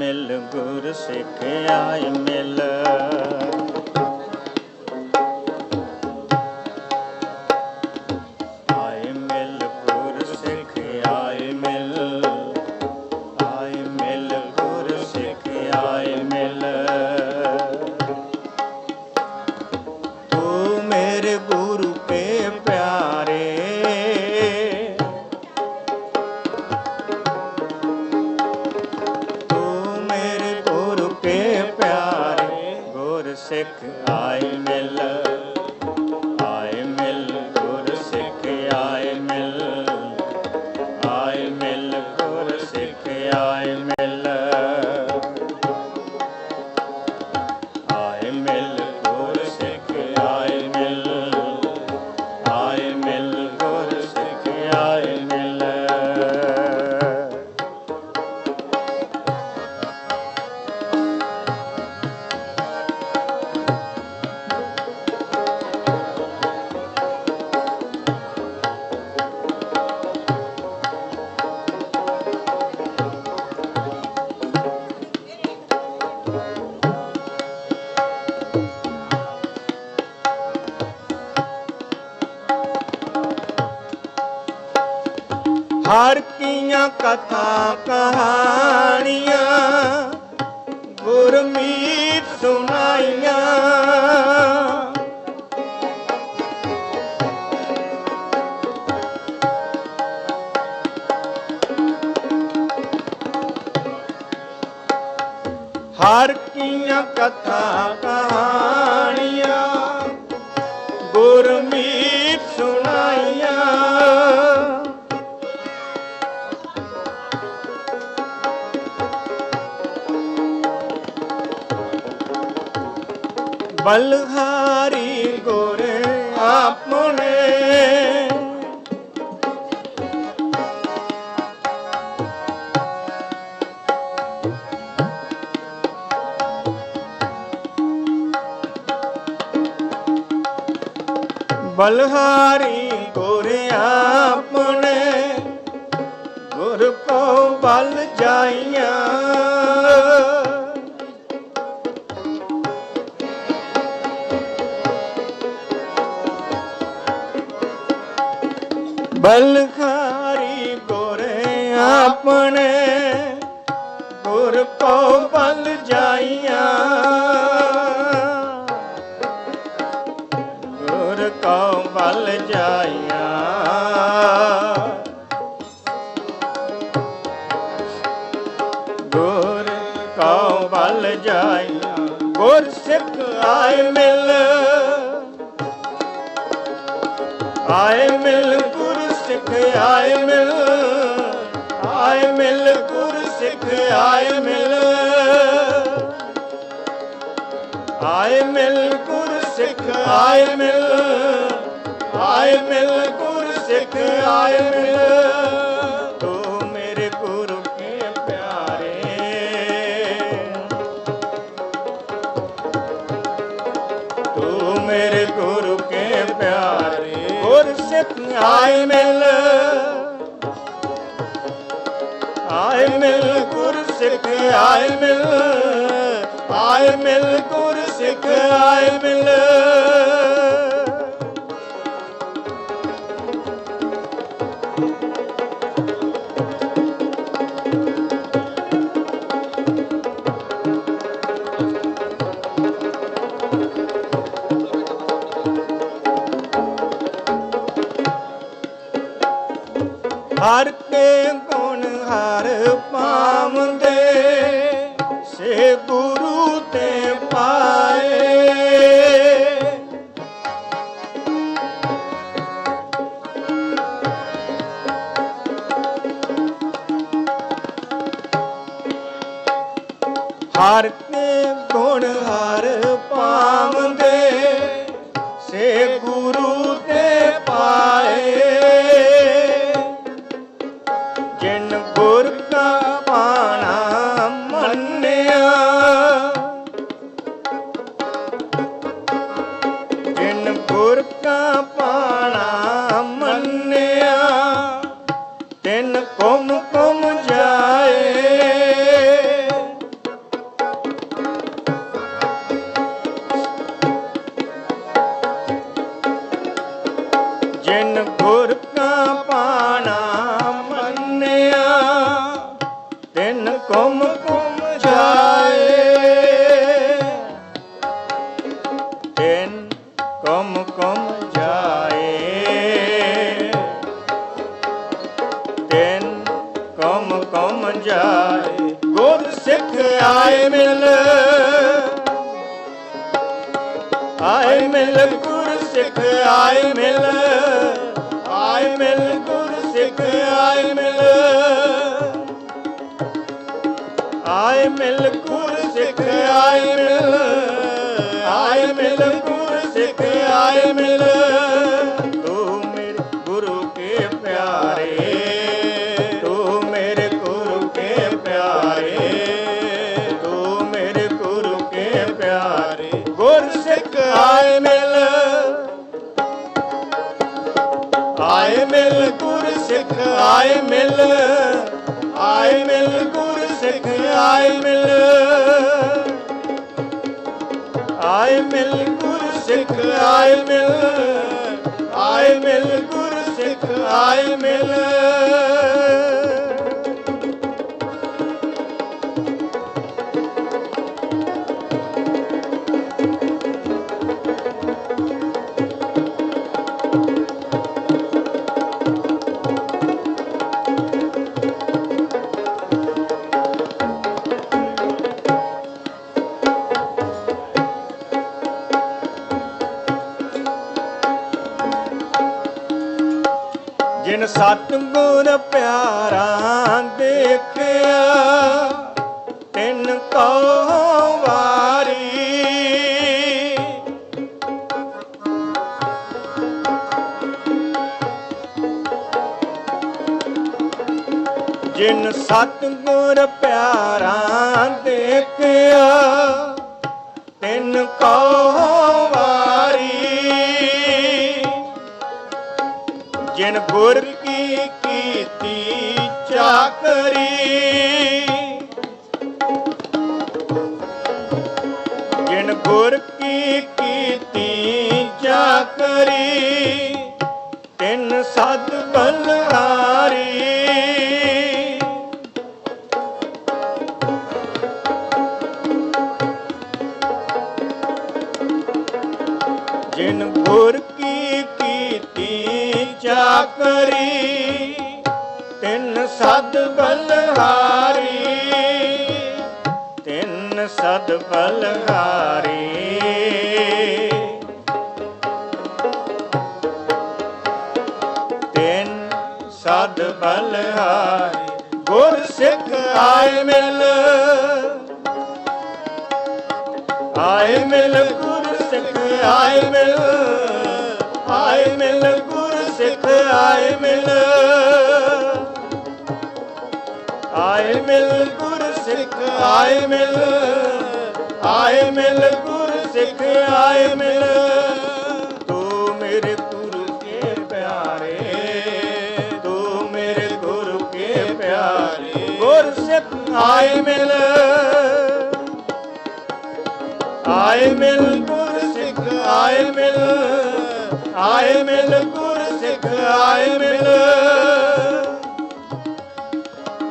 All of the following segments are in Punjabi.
ਮਿਲ ਗੁਰ ਸਿੱਖ ਮਿਲ। ਗੁਰ ਸਿੱਖ ਹਰ ਕੀਆਂ ਕਥਾ ਕਹਾਣੀਆਂ ਗੁਰਮੀਤ ਸੁਣਾਈਆਂ। ਹਰ ਕੀਆਂ ਕਥਾ ਕਹਾਣੀਆਂ ਬਲਹਾਰੀ ਗੁਰ ਆਪਣੇ ਬਲਹਾਰੀ ਗੁਰ ਆਪਣੇ ਗੁਰ ਕੋ ਬਲ ਜਾਈਆਂ ਬਲਖਾਰੀ ਗੁਰੇ ਆਪਣੇ ਗੁਰ ਕੋ ਬਲ ਜਾਈਆਂ। ਗੁਰ ਕੋ ਬਲ ਜਾਈਆਂ। ਗੁਰ ਕੋ ਬਲ ਜਾਈਆਂ। ਗੁਰ ਸਿੱਖ ਆਏ ਮਿਲ ਆਏ ਮਿਲ ਸਿੱਖ ਆਏ ਮਿਲ ਆਏ ਮਿਲ, ਗੁਰ ਸਿੱਖ ਆਏ ਮਿਲ। ਆਏ ਮਿਲ, ਗੁਰ ਸਿੱਖ ਆਏ ਮਿਲ ਆਏ ਮਿਲ, ਗੁਰ ਸਿੱਖ ਆਏ ਮਿਲ। ਆਏ ਮਿਲ। ਆਏ ਮਿਲ ਗੁਰ ਸਿੱਖ ਆਏ ਮਿਲ। ਆਏ ਮਿਲ ਗੁਰ ਸਿੱਖ ਆਏ ਮਿਲ। ਗੁਰੂ ਤੇ ਪਾਏ कोम ਆਏ ਮਿਲ ਗੁਰ ਸਿੱਖ, ਆਏ ਮਿਲ। ਆਏ ਮਿਲ ਗੁਰ ਸਿੱਖ, ਆਏ ਮਿਲ। ਤੂੰ ਮੇਰੇ ਗੁਰੂ ਕੇ ਪਿਆਰੇ। ਤੂੰ ਮੇਰੇ ਗੁਰੂ ਕੇ ਪਿਆਰੇ। ਤੂੰ ਮੇਰੇ ਗੁਰੂ ਕੇ ਪਿਆਰੇ। ਗੁਰ ਸਿੱਖ, ਆਏ ਮਿਲ। ਆਏ ਮਿਲ ਗੁਰ ਸਿੱਖ, ਆਏ ਮਿਲ। ਆਏ ਮਿਲ। ਆਏ ਮਿਲ ਗੁਰ ਸਿੱਖ ਆਏ ਮਿਲ। ਆਏ ਮਿਲ ਗੁਰ ਸਿੱਖ ਆਏ ਮਿਲ। ਜਿਨ ਸਤਿਗੁਰ ਪਿਆਰਾ ਦੇਖਿਆ, ਤਿਨ ਕੋ ਵਾਰੀ। ਜਿਨ ਗੁਰ ਕੀ ਕੀਤੀ ਚਾਕਰੀ, ਜਿਨ ਗੁਰ ਕੀ ਕੀਤੀ ਚਾਕਰੀ, ਤਿਨ ਸਦ ਬਲਹਾਰੀ ਚਾਕਰੀ ਤਿਨ ਸਦ ਬਲਹਾਰੀ, ਤਿਨ ਸਦ ਬਲਹਾਰੀ। ਤਿਨ ਸਦ ਬਲਹਾਰੀ, ਗੁਰ ਸਿੱਖ ਆਏ ਮਿਲ। ਆਏ ਮਿਲ, ਗੁਰ ਸਿੱਖ ਆਏ ਮਿਲ। ਆਏ ਮਿਲ। ਆਏ ਮਿਲ ਗੁਰ ਸਿੱਖ ਆਏ ਮਿਲ। ਆਏ ਮਿਲ ਗੁਰ ਸਿੱਖ ਆਏ ਮਿਲ। ਤੂੰ ਮੇਰੇ ਗੁਰੂ ਕੇ ਪਿਆਰੇ। ਤੂੰ ਮੇਰੇ ਗੁਰੂ ਕੇ ਪਿਆਰੇ। ਗੁਰ ਸਿੱਖ ਆਏ ਮਿਲ। ਆਏ ਮਿਲ ਗੁਰ ਸਿੱਖ ਆਏ ਮਿਲ। ਆਏ ਮਿਲ ਗੁਰ ਸਿੱਖ ਆਏ ਮਿਲ।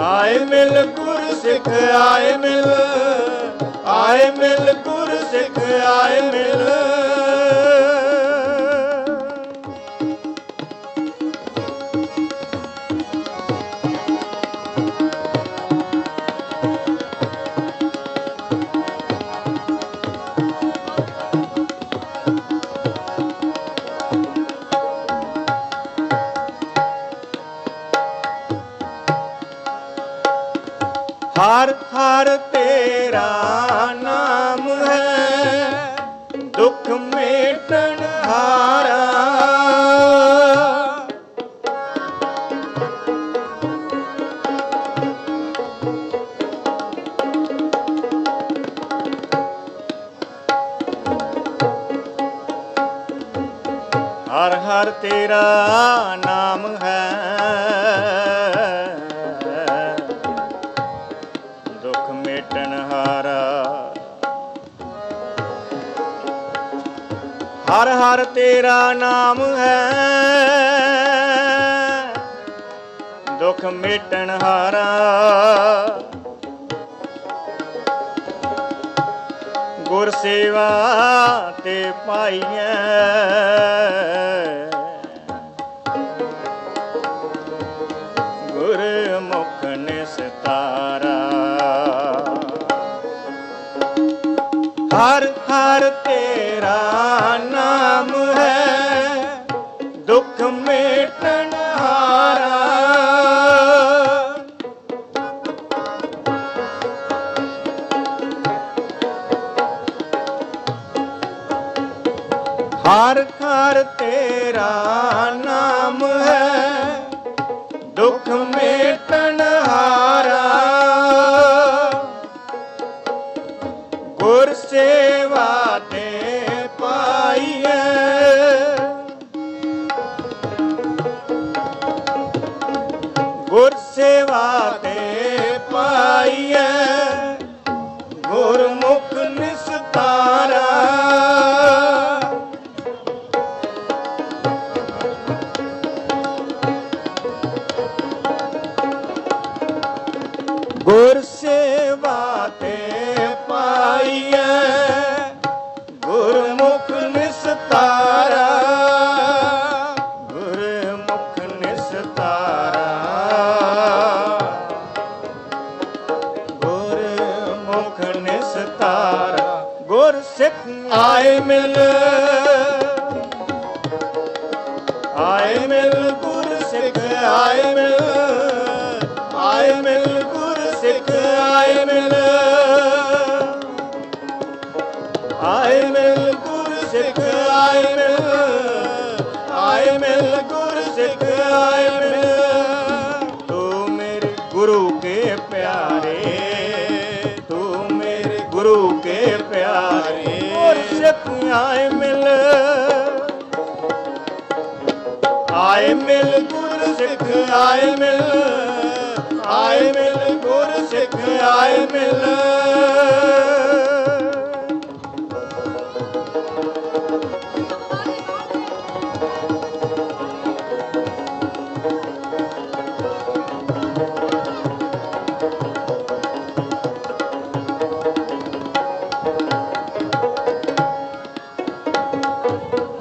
ਆਏ ਮਿਲ ਗੁਰ ਸਿੱਖ ਆਏ ਮਿਲ। ਆਏ ਮਿਲ ਗੁਰ ਸਿੱਖ ਆਏ ਮਿਲ। ਹਰ ਹਰ ਤੇਰਾ ਨਾਮ ਹੈ। ਦੁੱਖ ਮੇਟਣ ਹਾਰਾ। ਹਰ ਹਰ ਤੇਰਾ ਨਾਮ ਹੈ। ਹਰ ਹਰ ਤੇਰਾ ਨਾਮ ਹੈ। ਦੁੱਖ ਮੇਟਣ ਹਾਰਾ। ਗੁਰ ਸੇਵਾ ਤੇ ਪਾਈਐ ਗੁਰ ਮੁਖ ਨਿਸਤਾਰਾ। ਹਰ ਹਰ ਹਰ ਤੇਰਾ ਨਾਮ ਹੈ। ਆਏ ਮਿਲ ਗੁਰ ਸਿੱਖ ਆਏ ਮਿਲ। ਆਏ ਮਿਲ ਗੁਰ ਸਿੱਖ ਆਏ ਮਿਲ। ਆਏ ਮਿਲ ਗੁਰ ਸਿੱਖ ਆਏ ਮਿਲ। ਆਏ ਮਿਲ ਗੁਰ ਸਿੱਖ ਆਏ ਮਿਲ। ਤੂੰ ਮੇਰੇ ਗੁਰੂ ਕੇ ਪਿਆਰੇ। ਤੂੰ ਮੇਰੇ ਗੁਰੂ ਕੇ ਪਿਆਰੇ। ਗੁਰ ਸਿੱਖ ਆਏ ਆਏ ਮਿਲ ਗੁਰ ਸਿੱਖ ਆਏ ਮਿਲ। ਆਏ ਮਿਲ ਗੁਰ ਸਿੱਖ ਆਏ ਮਿਲ।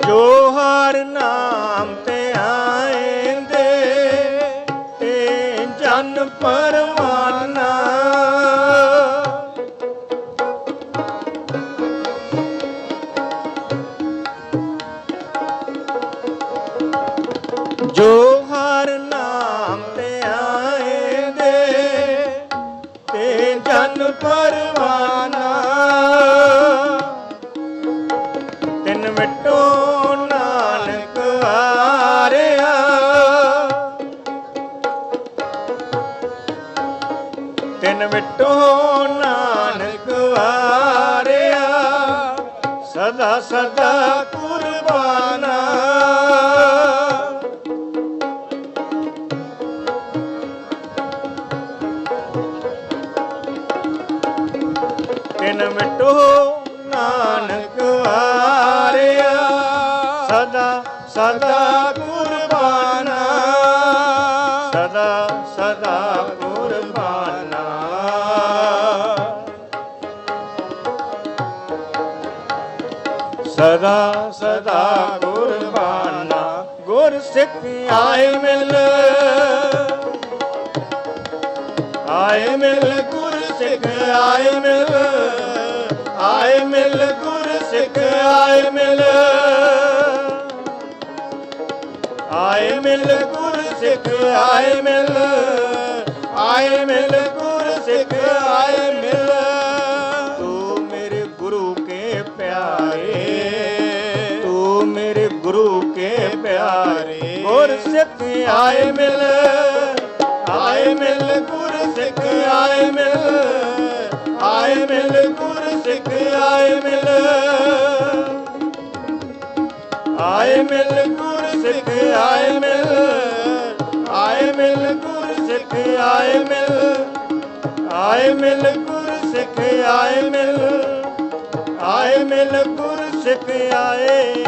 ਜੋ ਹਰ ਤਿਨ ਮਿਟੋ, ਨਾਨਕ ਆਰਿਆ ਸਦਾ ਸਦਾ ਕੁਰਬਾਨਾ। ਸਦਾ ਸਦਾ ਕੁਰਬਾਨਾ। ਸਦਾ ਸਦਾ ਕੁਰਬਾਨਾ। ਗੁਰ ਸਿੱਖ ਆਏ ਮਿਲ। ਆਏ ਮਿਲ ਗੁਰ ਸਿੱਖ ਆਏ ਮਿਲ ਆਏ ਮਿਲ ਗੁਰ ਸਿੱਖ ਆਏ ਮਿਲ। ਆਏ ਮਿਲ ਗੁਰ ਸਿੱਖ ਆਏ ਮਿਲ ਆਏ ਮਿਲ ਗੁਰ ਸਿੱਖ ਆਏ ਮਿਲ। ਤੂੰ ਮੇਰੇ ਗੁਰੂ ਕੇ ਪਿਆਰੇ, ਤੂੰ ਮੇਰੇ ਗੁਰੂ ਕੇ ਪਿਆਰੇ। ਗੁਰ ਸਿੱਖ ਆਏ ਮਿਲ ਆਏ ਮਿਲ ਗੁਰ ਸਿੱਖ ਆਏ ਮਿਲ ਆਏ ਮਿਲ ਗੁਰ ਸਿੱਖ ਆਏ ਮਿਲ। ਆਏ ਮਿਲ ਗੁਰ ਸਿੱਖ ਆਏ ਮਿਲ ਆਏ ਮਿਲ ਗੁਰ ਸਿੱਖ ਆਏ ਮਿਲ। ਆਏ ਮਿਲ ਗੁਰ ਸਿੱਖ ਆਏ ਮਿਲ ਆਏ ਮਿਲ ਗੁਰ ਸਿੱਖ ਆਏ।